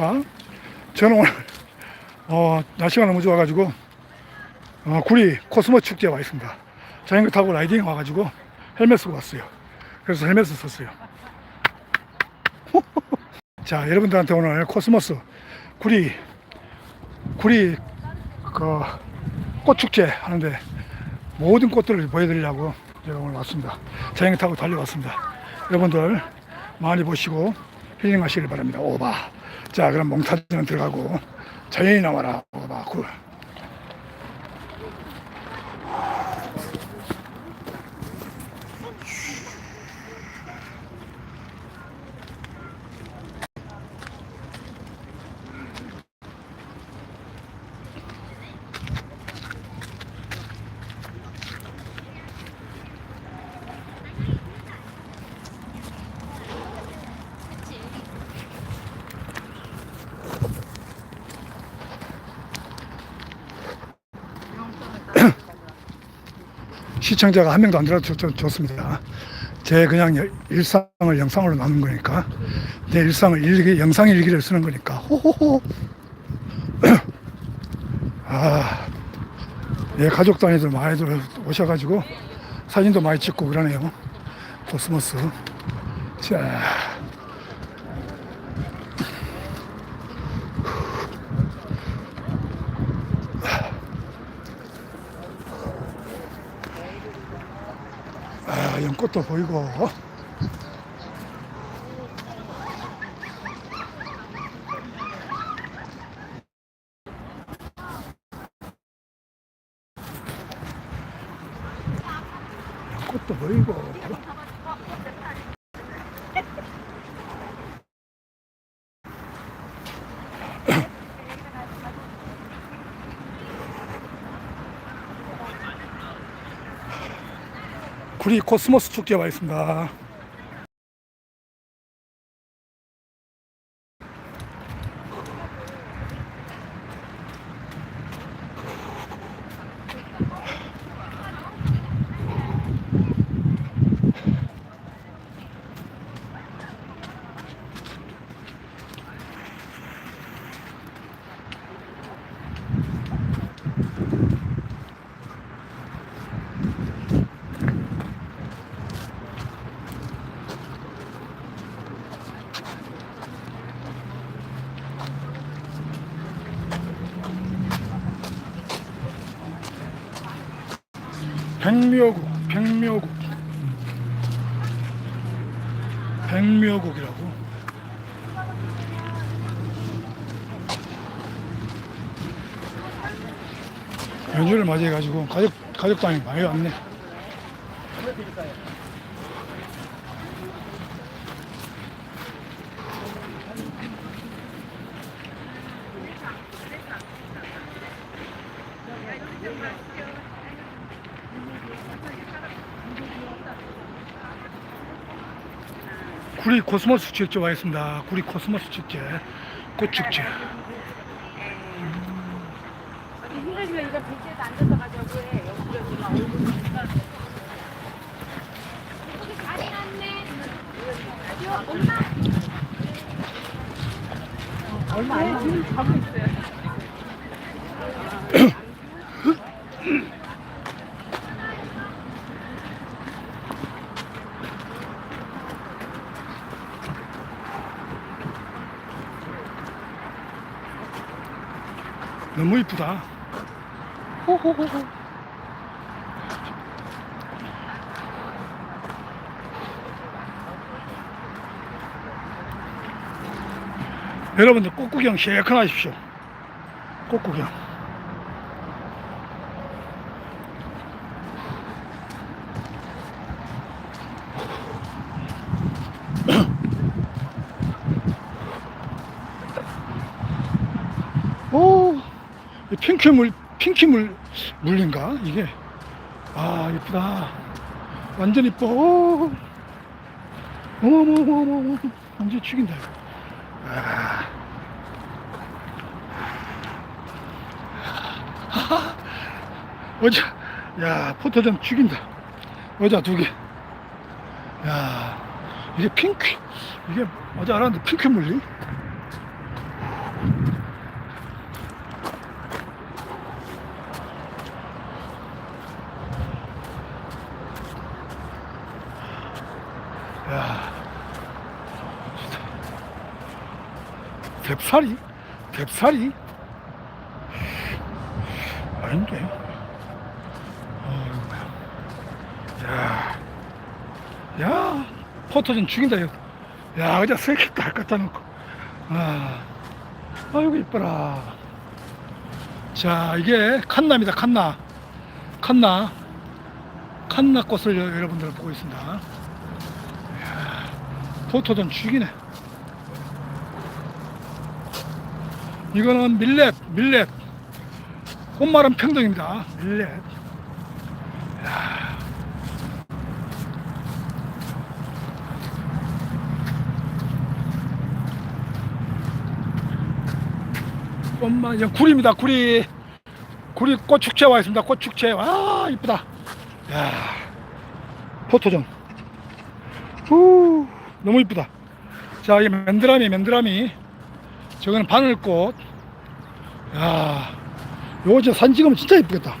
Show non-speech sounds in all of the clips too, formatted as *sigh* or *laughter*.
안녕하십니까. 저는 오늘, 어, 날씨가 너무 좋아가지고, 어, 구리 코스모 축제에 와 있습니다. 자전거 타고 라이딩 와가지고 헬멧 쓰고 왔어요. 그래서 헬멧을 썼어요. *laughs* 자, 여러분들한테 오늘 코스모스 구리, 구리, 그, 꽃축제 하는데 모든 꽃들을 보여드리려고 제가 오늘 왔습니다. 자전거 타고 달려왔습니다. 여러분들 많이 보시고 힐링하시길 바랍니다. 오바. 자, 그럼 몽타주는 들어가고 자연이 나와라. 오 시청자가 한 명도 안 들어도 좋- 좋습니다. 제 그냥 여- 일상을 영상으로 나눈 거니까 내 일상을 일기, 영상 일기를 쓰는 거니까 호호호 *clears throat* 아, 예, 가족 단위들 많이들 오셔가지고 사진도 많이 찍고 그러네요. 코스모스. 자, 아, 연꽃도 보이고. 연꽃도 보이고. 구리 코스모스 축제에 와 있습니다. 백묘국, 백묘국. 백묘국이라고. 연휴를 맞이해가지고 가족, 가족단이 많이 왔네. 구리 코스모스 축제 와 있습니다. 구리 코스모스 축제, 꽃축제. 얼마 안. 지금 자고 있어요. *clears throat* 이쁘다. 여러분들 꽃구경 시원하게 하십시오. 꽃구경. 오, 이 핑크물, 핑크물 물인가? 이게. 아, 이쁘다. 완전 이뻐. 오. 어머머머머머. 완전 죽인다. 아. *laughs* 어자, 야, 포토전 죽인다. 어자 두 개. 야, 이게 핑크. 이게 어제 알았는데 핑크 물리? 뎁사리? 뎁사리? 아닌데. 어이구야. 야, 야, 포토전 죽인다, 이거. 야, 그냥 세개 딱 갖다 놓고. 아, 아이고, 이뻐라. 자, 이게 칸나입니다, 칸나. 칸나. 칸나 꽃을 여- 여러분들 보고 있습니다. 포토전 죽이네. 이거는 밀렛, 밀렛. 꽃말은 평등입니다. 밀렛. 이야. 꽃말, 이거 구리입니다. 구리. 구리 꽃축제 와 있습니다. 꽃축제. 와, 이쁘다. 야 포토전. 후, 너무 이쁘다. 자, 이게 맨드라미, 맨드라미. 저거는 바늘꽃. 야, 요거 진짜 사진 찍으면 진짜 이쁘겠다.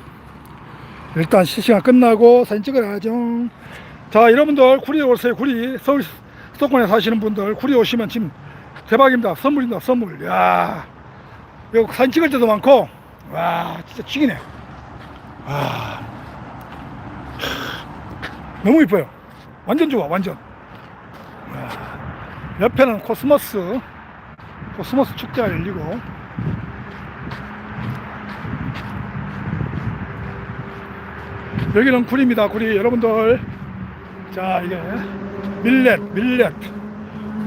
일단 시시간 끝나고 사진 찍어야죠. 자, 여러분들 구리 오세요. 구리 서울 수도권에 사시는 분들 구리 오시면 지금 대박입니다. 선물입니다. 선물. 야, 요 사진 찍을 때도 많고, 와, 진짜 죽이네. 와, 너무 이뻐요. 완전 좋아, 완전. 와, 옆에는 코스모스, 코스모스 축제가 열리고, 여기는 구리입니다. 구리 여러분들 자 이게 밀렛 밀렛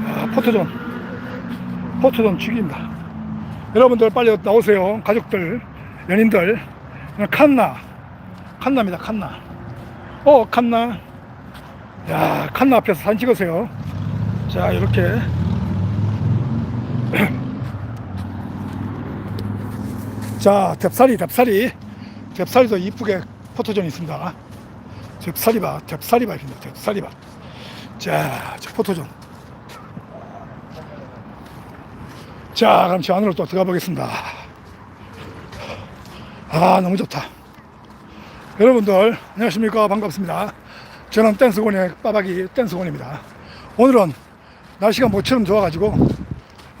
아, 포토존 포토존 죽입니다. 여러분들 빨리 나오세요. 가족들 연인들 칸나 칸나입니다. 칸나 어 칸나 야 칸나 앞에서 사진 찍으세요. 자 이렇게 *clears throat* 자 뎁사리 뎁사리 뎁사리도 이쁘게 포토존이 있습니다. 뎁사리밭, 뎁사리밭입니다. 뎁사리밭. 자, 저 포토존. 자, 그럼 저 안으로 또 들어가 보겠습니다. 아, 너무 좋다. 여러분들, 안녕하십니까. 반갑습니다. 저는 댄스곤의 빠박이 댄스곤입니다. 오늘은 날씨가 모처럼 좋아가지고,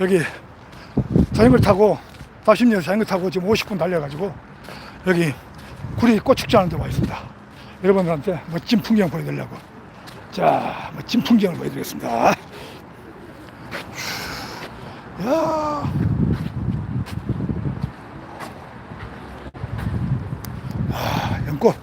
여기 자전거 타고, 다심리에서 자전거 타고 지금 50분 달려가지고, 여기 구리 꽃축제 하는 데 와 있습니다. 여러분들한테 멋진 풍경 보여드리려고. 자, 멋진 풍경을 보여드리겠습니다. 야. 아, 연꽃.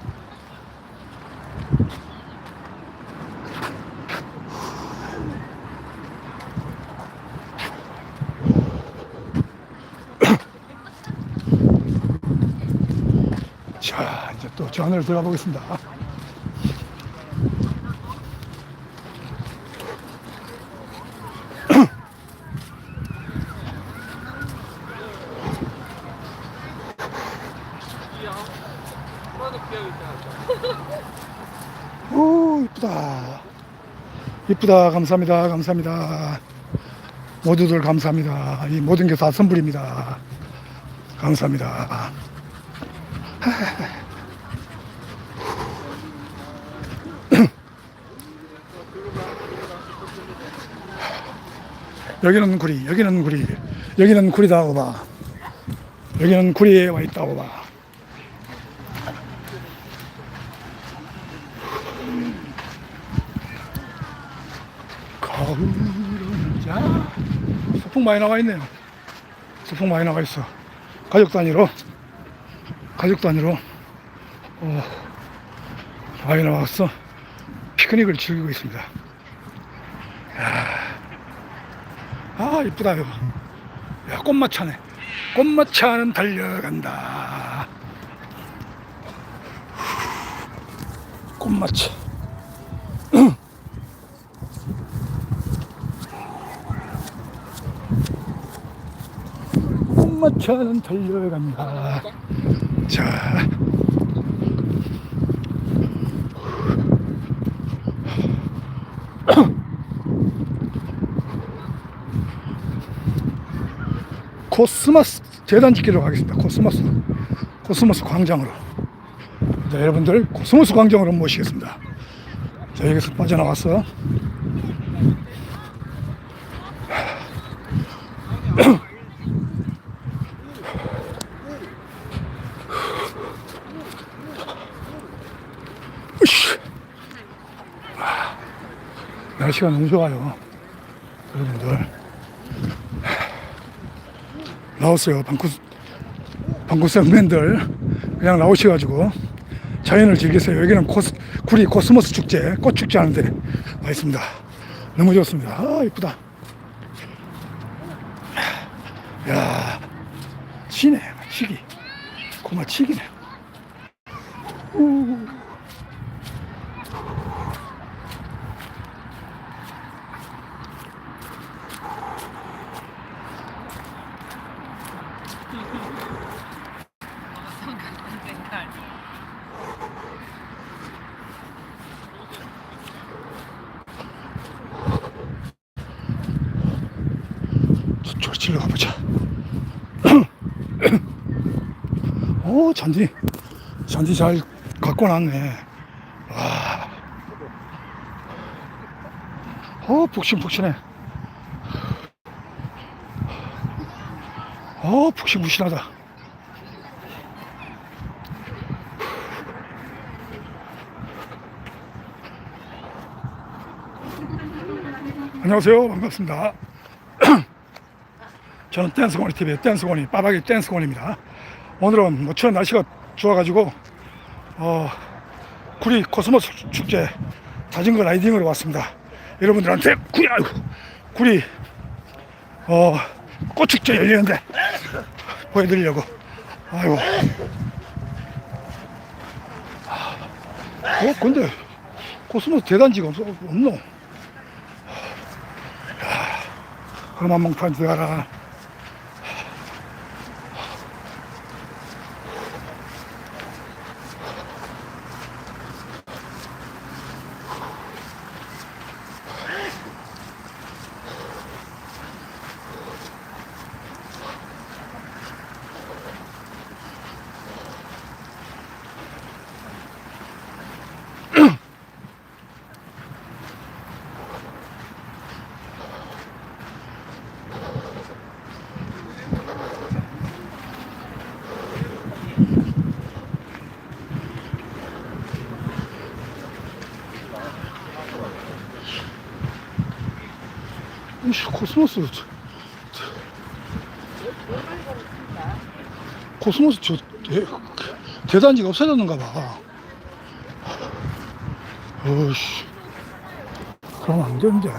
자, 이제 또 저 안으로 들어가 보겠습니다. 오, 이쁘다. 이쁘다. 감사합니다. 감사합니다. 모두들 감사합니다. 이 모든 게 다 선물입니다. 감사합니다. *clears throat* 여기는 구리, 여기는 구리, 여기는 구리다 오바. 여기는 구리에 와 있다 오바. 가을은 자 소풍 많이 나와 있네요. 소풍 많이 나와 있어. 가족 단위로 가족 단위로 어, 많이 나와서 피크닉을 즐기고 있습니다. 야, 아 이쁘다 이거. 야 꽃마차네. 꽃마차는 달려간다. 꽃마차. *clears throat* 꽃마차는 달려간다. 자. 코스모스 재단 짓기로 가겠습니다. 코스모스. 코스모스 광장으로. 자, 여러분들 코스모스 광장으로 모시겠습니다. 자, 여기서 빠져나왔어. 날씨가 너무 좋아요. 여러분들. 나왔어요. 방구, 방구생맨들 그냥 나오셔가지고 자연을 즐기세요. 여기는 코스, 구리 코스모스 축제, 꽃 축제 하는데 와 있습니다. 너무 좋습니다. 아, 이쁘다. 야, 치네, 치기. 고마 치기네. 저쪽으로 가보자. *clears throat* 오, 잔디. 잔디 잘 갖고 놨네. 와. 어, 푹신푹신해. 어, 푹신푹신하다. 안녕하세요. 반갑습니다. *clears throat* 저는 댄스고니 TV의 댄스고니, 빠박이 댄스고니입니다. 오늘은 모처럼 날씨가 좋아가지고, 어, 구리 코스모스 축제 자전거 라이딩으로 왔습니다. 여러분들한테 구리, 아이고, 구리, 어, 꽃축제 열리는데 보여드리려고. 아이고. 어, 근데 코스모스 대단지가 없, 없노? 그럼 한번 판 들어가라. 이씨, 코스모스. 코스모스 저 대, 대단지가 없어졌는가 봐. 어이씨. 그러면 안 되는데.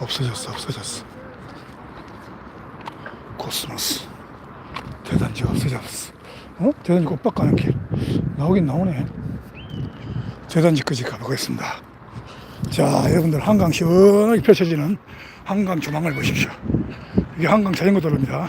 없어졌어, 없어졌어. 코스모스 대단지가 없어졌어. 어? 대단지 꽃밭 가는 길 나오긴 나오네. 대단지까지 가보겠습니다. 자 여러분들 한강 시원하게 펼쳐지는 한강 조망을 보십시오. 이게 한강 자전거 도로입니다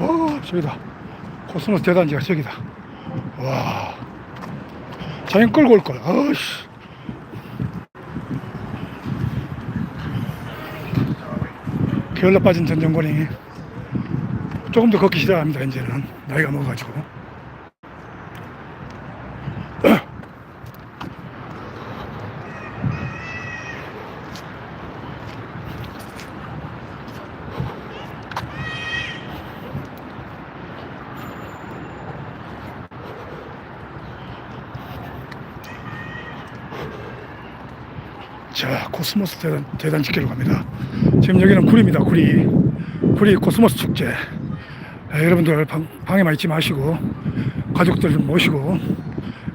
어 저기다. 코스모스 대단지가 저기다. 와. 자연 끌고 올걸 어씨. 게을러 빠진 전정권이 조금 더 걷기 시작합니다 이제는. 나이가 먹어가지고 자, 코스모스 대단, 대단지기로 갑니다. 지금 여기는 구리입니다, 구리. 구리 코스모스 축제. 에, 여러분들 방, 방에만 있지 마시고, 가족들 좀 모시고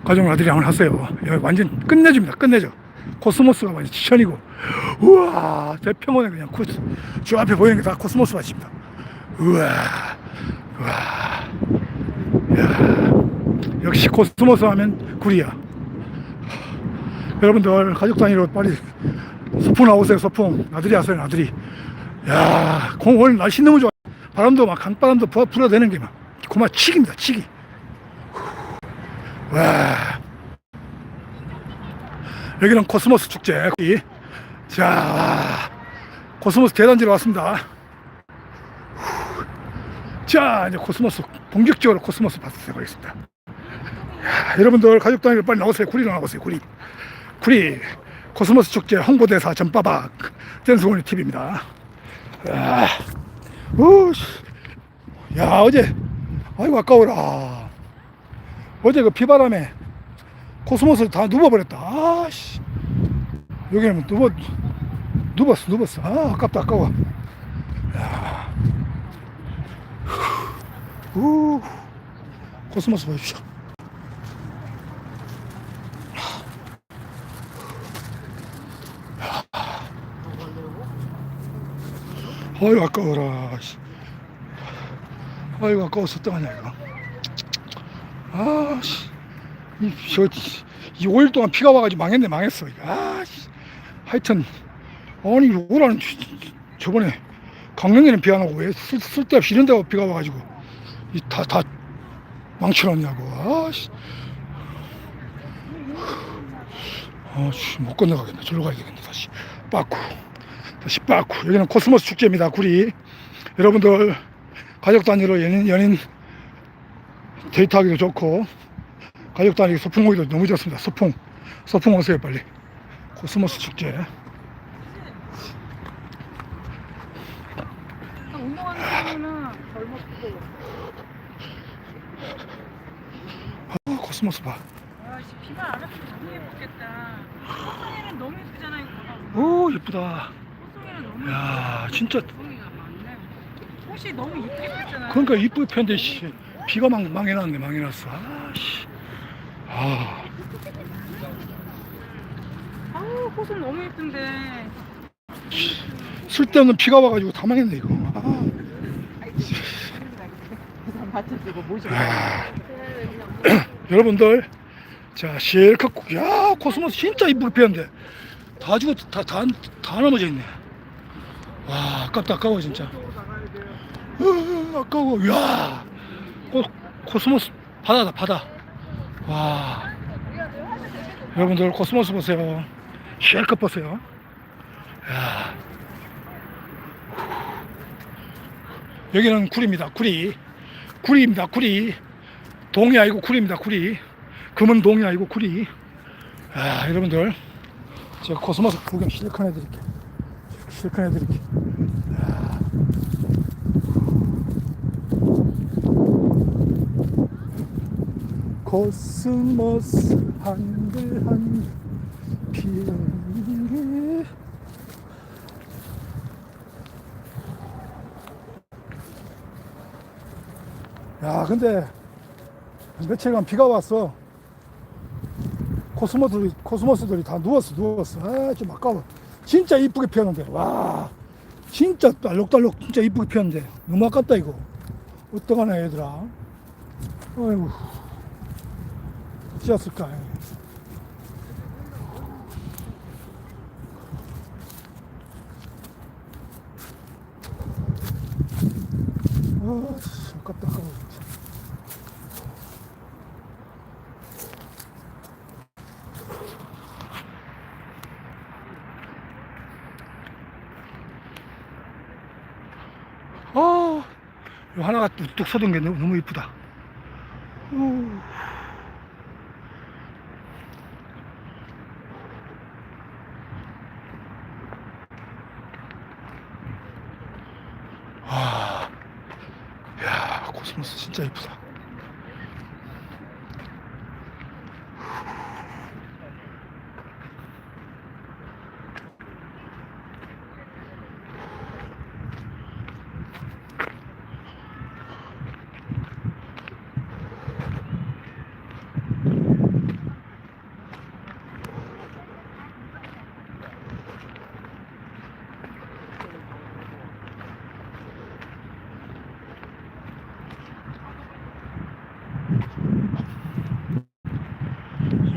가족 한번 하세요. 여기 완전 끝내줍니다. 끝내줘. 코스모스가 완전 지천이고 우와 저 평원에 그냥 코스 저 앞에 보이는 게 다 코스모스 밭입니다. 우와 우와 야 역시 코스모스 하면 구리야. 여러분들 가족 단위로 빨리 소풍 나오세요 소풍. 나들이 하세요 나들이. 야 공- 오늘 날씨 너무 좋아. 바람도 막 강바람도 불어, 불어대는 게 막 고마 치기입니다 치기. 와. 여기는 코스모스 축제 이. 자 코스모스 대단지로 왔습니다. 자 이제 코스모스 본격적으로 코스모스 세고있습니다. 야, 여러분들 가족 단위로 빨리 나오세요. 구리로 나오세요 구리. 구리 코스모스 축제 홍보대사 전빠박 댄스원리 TV입니다. 야, 오, 씨. 야 어제 아이고 아까워라. 어제 그 비바람에 코스모스 다 누워버렸다. 아씨 여기는 누워 누웠어 누웠어. 아 아깝다 아까워. 야, 후, 코스모스 보십시오. 아유 아까워라 씨. 아이고 아까워서 어떡하냐 이거. 아씨. 이, 저, 이 5일 동안 비가 와가지고 망했네 망했어 아씨. 하여튼 아니 뭐라는 저번에 강릉에는 비 안 오고 왜 쓸, 쓸데없이 이런 데 비가 와가지고 이다다 망쳐놨냐고. 아씨. 아씨. 못 건너가겠네. 절로 가야 되겠네 다시. 빠꾸 빠꾸 여기는 코스모스 축제입니다 구리 여러분들 가족 단위로 연인, 연인 데이트하기도 좋고 가족 단위 소풍 오기도 너무 좋습니다 소풍 소풍 오세요 빨리 코스모스 축제. 아, 코스모스 봐 아씨 비가 안 왔으면 너무 예쁘겠다. 꽃송이는 너무 예쁘잖아요. 봐봐. 오 예쁘다 야 진짜 많네. 꽃이 너무 이쁘게 폈잖아. 그러니까 이쁘게 폈는데 씨, 비가 망, 망해놨네 망해놨어 아씨 아 아우 꽃은 너무 예쁜데. 쓸데없는 비가 와가지고 다 망했네 이거 아. 받쳐주고 모시고. 아. 여러분들 자 실컷 야 코스모스 진짜 이쁘게 피었는데 다 죽어 다다 다 넘어져 있네 와 아깝다 아까워 진짜. 으, 아까워. 야 코, 코스모스 바다다 바다. 와. 여러분들 코스모스 보세요. 실컷 보세요. 야. 여기는 구리입니다 구리. 구리입니다 구리. 동이 아니고 구리입니다 구리. 금은 동이 아니고 구리. 아 여러분들. 제가 코스모스 구경 실컷 해드릴게요 실컷 해드릴게요 야. 코스모스 한들 한들 피는 게 야, 근데 며칠간 비가 왔어. 코스모스들이, 코스모스들이 다 누웠어, 누웠어. 아, 좀 아까워. 진짜 이쁘게 피었는데. 와, 진짜 딸록딸록 진짜 이쁘게 피었는데. 너무 아깝다, 이거. 어떡하나, 얘들아. 어이구. 어찌었을까. 아, 씨, 아깝다, 아까워. 진짜. 아, 요 하나가 뚝뚝 서던 게 너무 이쁘다. 오. 아, 야, 코스모스 진짜 이쁘다.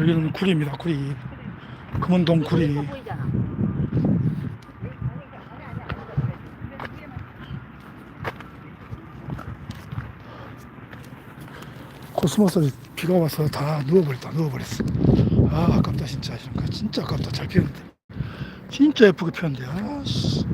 여기는 구리입니다. 구리. 금원동 구리. 코스모스 비가 와서 다 누워버렸다. 누워버렸어. 아 아깝다 진짜. 진짜 아깝다. 잘 피었는데. 진짜 예쁘게 피었는데. 아씨.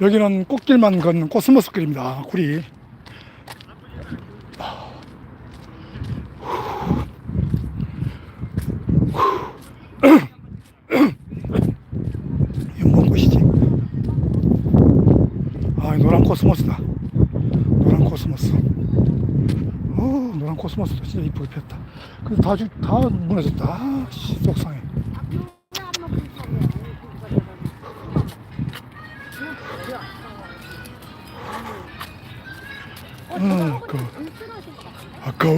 여기는 꽃길만 걷는 코스모스 길입니다. 구리. 이건 뭔 꽃이지? 아, 이 노란 코스모스다. 노란 코스모스. 어, 노란 코스모스도 진짜 이쁘게 폈다. 근데 다, 주, 다 무너졌다. 아, 씨, 속상해. 음, 그, 아까워.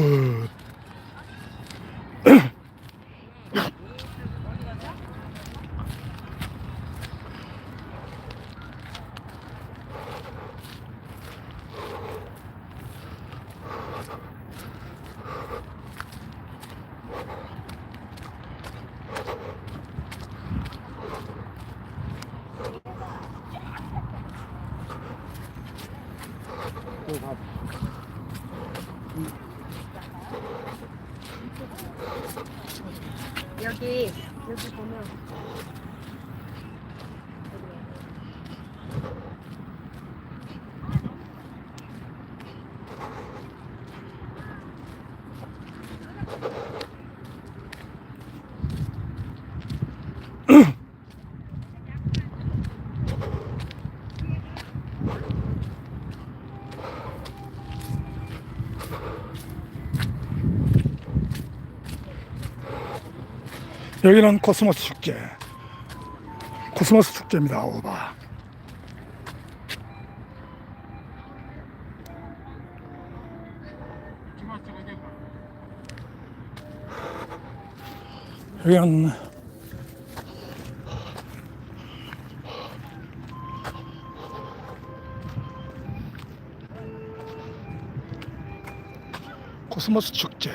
여기 여기 보면 여기는 코스모스 축제. 코스모스 축제입니다. 오바. 여기는 코스모스 축제.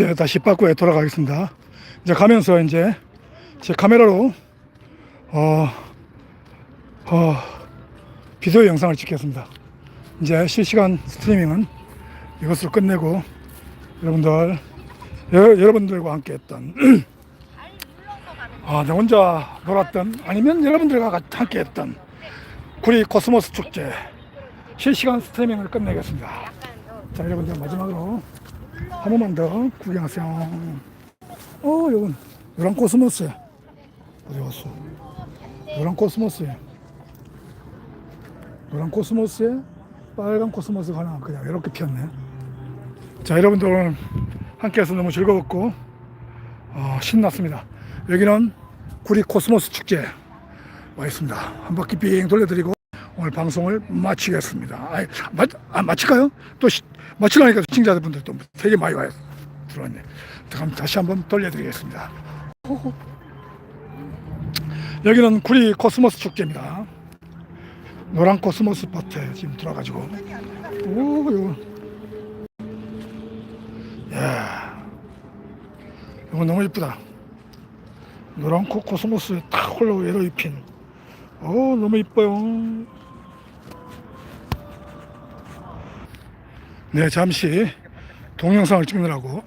이제 다시 빠꾸에 돌아가겠습니다. 이제 가면서 이제 제 카메라로 어, 어, 비디오 영상을 찍겠습니다. 이제 실시간 스트리밍은 이것으로 끝내고 여러분들 여, 여러분들과 함께 했던 *clears throat* 아, 나 혼자 놀았던 아니면 여러분들과 함께 했던 구리 코스모스 축제 실시간 스트리밍을 끝내겠습니다. 자, 여러분들 마지막으로 한 번만 더 구경하세요. 어, 여건 노란 코스모스. 어디 갔어? 노란 코스모스에 노란 코스모스에 빨간 코스모스가 하나 그냥 이렇게 피었네. 자, 여러분들 오늘 함께 해서 너무 즐거웠고 어, 신났습니다. 여기는 구리 코스모스 축제 와 있습니다. 한 바퀴 빙 돌려드리고 오늘 방송을 마치겠습니다. 아, 마, 아 마칠까요? 또 시, 마치려니까 시청자분들 또 되게 많이 와요. 들어왔네. 그럼 다시 한번 돌려드리겠습니다. *laughs* 여기는 구리 코스모스 축제입니다. 노란 코스모스 밭에 지금 들어가지고 오 이거 야 이거 너무 이쁘다. 노란 코 코스모스 탁 홀로 외로 입힌 오 너무 이뻐요. 네 잠시 동영상을 찍느라고.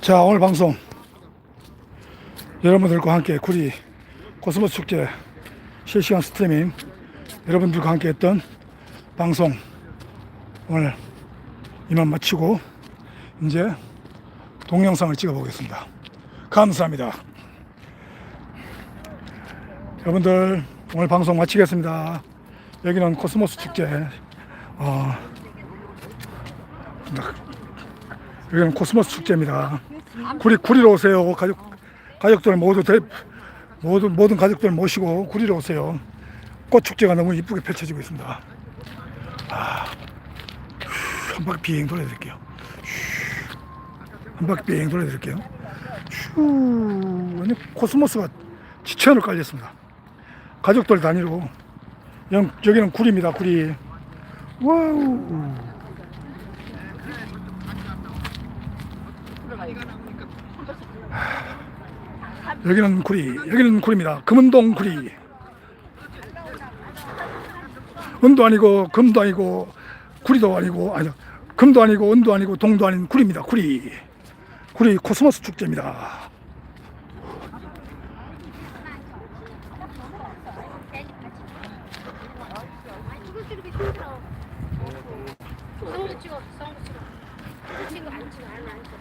자 오늘 방송 여러분들과 함께 구리 코스모스 축제 실시간 스트리밍 여러분들과 함께 했던 방송 오늘 이만 마치고 이제 동영상을 찍어 보겠습니다 감사합니다 여러분들 오늘 방송 마치겠습니다 여기는 코스모스 축제 어, 여기는 코스모스 축제입니다. 구리 구리로 오세요. 가족 가족들 모두 대, 모두 모든 가족들 모시고 구리로 오세요. 꽃 축제가 너무 이쁘게 펼쳐지고 있습니다. 아, 휴, 한 바퀴 비행 돌려드릴게요. 휴, 한 바퀴 비행 돌려드릴게요. 휴, 완전 코스모스가 지천을 깔렸습니다. 가족들 단위로 영, 여기는 구리입니다. 구리. 와우. 여기는 구리, 여기는 구리입니다. 금은동 구리. 은도 아니고 금도 아니고 구리도 아니고 아니 금도 아니고 은도 아니고 동도 아닌 구리입니다. 구리. 구리 코스모스 축제입니다. 이렇게 힘들어. 쌍도 찍어, 쌍도 찍어. 쌍도 찍어, 안 찍어, 안, 안 찍어.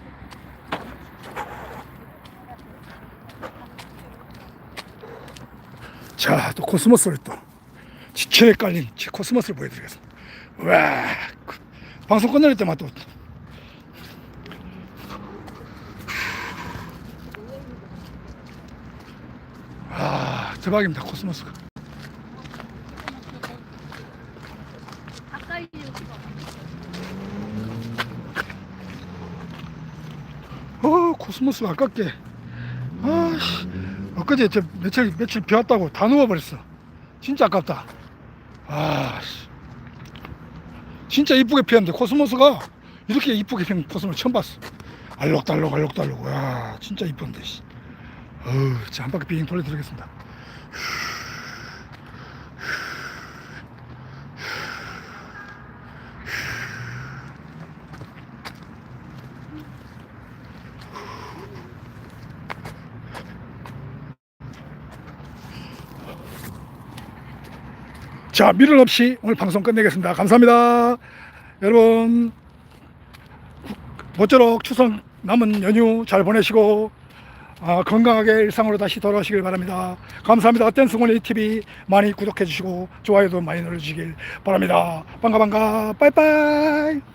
자, 또 코스모스를 또 지천에 깔린 지- 코스모스를 보여드리겠습니다. 와, 그 방송 끝날 때만 또 아, 대박입니다. 코스모스가. 어, 코스모스가 아깝게. 엊그제 저 며칠, 며칠 비 왔다고 다 누워버렸어. 진짜 아깝다. 아, 씨. 진짜 이쁘게 피었는데 코스모스가 이렇게 이쁘게 핀 코스모스 처음 봤어. 알록달록, 알록달록. 와, 진짜 이쁜데, 씨. 어우, 자, 한 바퀴 비행 돌려드리겠습니다. 자, 미련 없이 오늘 방송 끝내겠습니다. 감사합니다. 여러분, 모쪼록 추석 남은 연휴 잘 보내시고, 아, 건강하게 일상으로 다시 돌아오시길 바랍니다. 감사합니다. 댄스고니 TV 많이 구독해 주시고, 좋아요도 많이 눌러주시길 바랍니다. 반가, 반가, 빠이빠이.